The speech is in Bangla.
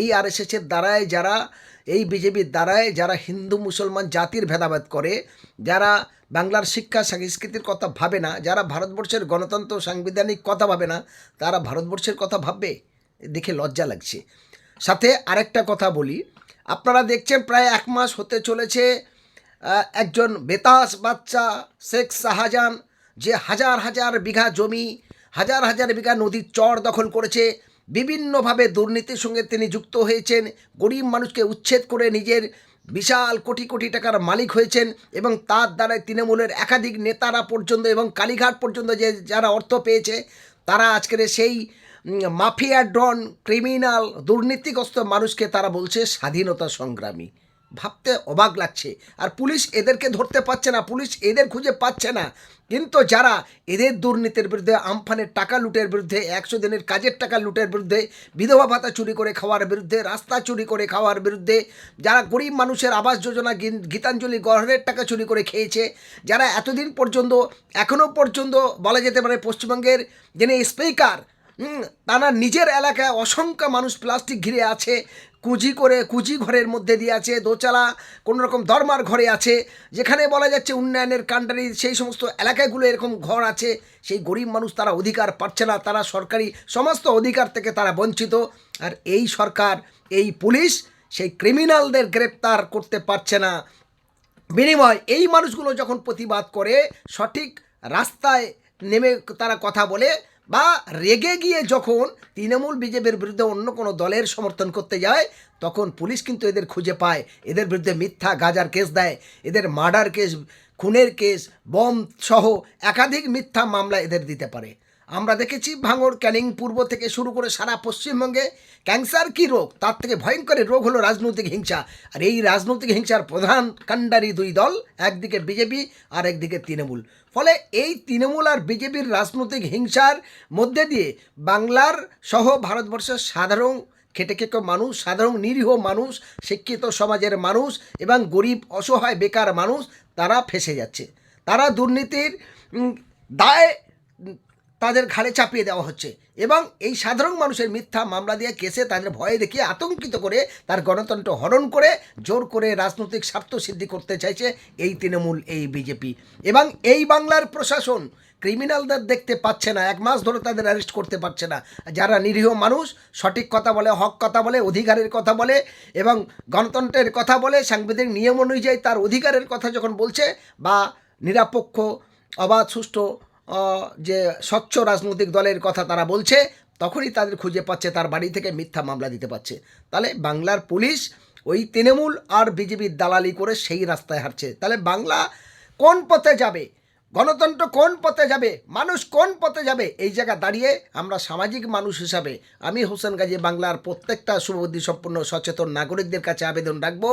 এই আর এসেসের দ্বারায় যারা, এই বিজেপির দ্বারায় যারা হিন্দু মুসলমান জাতির ভেদাভেদ করে, যারা বাংলার শিক্ষা সংস্কৃতির কথা ভাবে না, যারা ভারতবর্ষের গণতন্ত্র সাংবিধানিক কথা ভাবে না, তারা ভারতবর্ষের কথা ভাববে? দেখে লজ্জা লাগছে। সাথে আরেকটা কথা বলি, আপনারা দেখছেন প্রায় এক মাস হতে চলেছে একজন বেতাস বাচ্চা শেখ শাহজাহান, যে হাজার হাজার বিঘা জমি, হাজার হাজার বিঘা নদীর চর দখল করেছে। বিভিন্নভাবে দুর্নীতির সঙ্গে তিনি যুক্ত হয়েছেন। গরিব মানুষকে উচ্ছেদ করে নিজের বিশাল কোটি কোটি টাকার মালিক হয়েছেন এবং তার দ্বারাই তৃণমূলের একাধিক নেতারা পর্যন্ত এবং কালীঘাট পর্যন্ত যে যারা অর্থ পেয়েছে, তারা আজকের সেই মাফিয়া ড্রন ক্রিমিনাল দুর্নীতিগ্রস্ত মানুষকে তারা বলছে স্বাধীনতা সংগ্রামী। ভাবতে অবাক লাগছে। আর পুলিশ এদেরকে ধরতে পারছে না, পুলিশ এদের খুঁজে পাচ্ছে না। কিন্তু যারা এদের দুর্নীতির বিরুদ্ধে, আমফানের টাকা লুটের বিরুদ্ধে, একশো দিনের কাজের টাকা লুটের বিরুদ্ধে, বিধবা ভাতা চুরি করে খাওয়ার বিরুদ্ধে, রাস্তা চুরি করে খাওয়ার বিরুদ্ধে, যারা গরিব মানুষের আবাস যোজনা গীতাঞ্জলি গড়ের টাকা চুরি করে খেয়েছে, যারা এতদিন পর্যন্ত এখনও পর্যন্ত বলা যেতে পারে পশ্চিমবঙ্গের যিনি স্পিকার তারা নিজের এলাকায় অসংখ্য মানুষ প্লাস্টিক ঘিরে আছে, কুজি করে কুজি ঘরের মধ্যে দিয়ে আছে দোচালা কোনো রকম দরমার ঘরে আছে, যেখানে বলা যাচ্ছে উন্নয়নের কান্ডারি সেই সমস্ত এলাকাগুলো এরকম ঘর আছে, সেই গরিব মানুষ তারা অধিকার পাচ্ছে না, তারা সরকারি সমস্ত অধিকার থেকে তারা বঞ্চিত, আর এই সরকার, এই পুলিশ সেই ক্রিমিনালদের গ্রেপ্তার করতে পারছে না। বিনিময়, এই মানুষগুলো যখন প্রতিবাদ করে, সঠিক রাস্তায় নেমে তারা কথা বলে বা রেগে গিয়ে যখন তৃণমূল বিজেপির বিরুদ্ধে অন্য কোনো দলের সমর্থন করতে যায়, তখন পুলিশ কিন্তু এদের খুঁজে পায়। এদের বিরুদ্ধে মিথ্যা গাজার কেস দেয়। এদের মার্ডার কেস, খুনের কেস বম সহ একাধিক মিথ্যা মামলা এদের দিতে পারে। আমরা দেখেছি ভাঙড় ক্যানিং পূর্ব থেকে শুরু করে সারা পশ্চিমবঙ্গে ক্যান্সার কী রোগ? তার থেকে ভয়ঙ্কর রোগ হলো রাজনৈতিক হিংসা। আর এই রাজনৈতিক হিংসার প্রধান কাণ্ডারি দুই দল, একদিকে বিজেপি আর একদিকে তৃণমূল। ফলে এই তৃণমূল আর বিজেপির রাজনৈতিক হিংসার মধ্যে দিয়ে বাংলার সহ ভারতবর্ষের সাধারণ খেটে খেটে মানুষ, সাধারণ নিরীহ মানুষ, শিক্ষিত সমাজের মানুষ এবং গরিব, অসহায়, বেকার মানুষ, তারা ফেসে যাচ্ছে। তারা দুর্নীতির দায় তাদের ঘাড়ে চাপিয়ে দেওয়া হচ্ছে। এবং এই সাধারণ মানুষের মিথ্যা মামলা দিয়ে কেসে তাদের ভয়ে দেখিয়ে আতঙ্কিত করে তার গণতন্ত্র হরণ করে জোর করে রাজনৈতিক স্বার্থ সিদ্ধি করতে চাইছে এই তৃণমূল, এই বিজেপি। এবং এই বাংলার প্রশাসন ক্রিমিনালদের দেখতে পাচ্ছে না, এক মাস ধরে তাদের অ্যারেস্ট করতে পারছে না। যারা নিরীহ মানুষ, সঠিক কথা বলে, হক কথা বলে, অধিকারের কথা বলে এবং গণতন্ত্রের কথা বলে, সাংবিধানিক নিয়ম অনুযায়ী তার অধিকারের কথা যখন বলছে বা নিরাপক্ষ, অবাধ, সুষ্ঠু যে স্বচ্ছ রাজনৈতিক দলের কথা তারা বলছে, তখনই তাদের খুঁজে পাচ্ছে, তার বাড়ি থেকে মিথ্যা মামলা দিতে পারছে। তাহলে বাংলার পুলিশ ওই তৃণমূল আর বিজেপির দালালি করে সেই রাস্তায় হাঁটছে। তাহলে বাংলা কোন পথে যাবে? গণতন্ত্র কোন পথে যাবে? মানুষ কোন পথে যাবে? এই জায়গা দাঁড়িয়ে আমরা সামাজিক মানুষ হিসাবে আমি হোসেন গাজী বাংলার প্রত্যেকটা সম্পন্ন সচেতন নাগরিকদের কাছে আবেদন রাখব।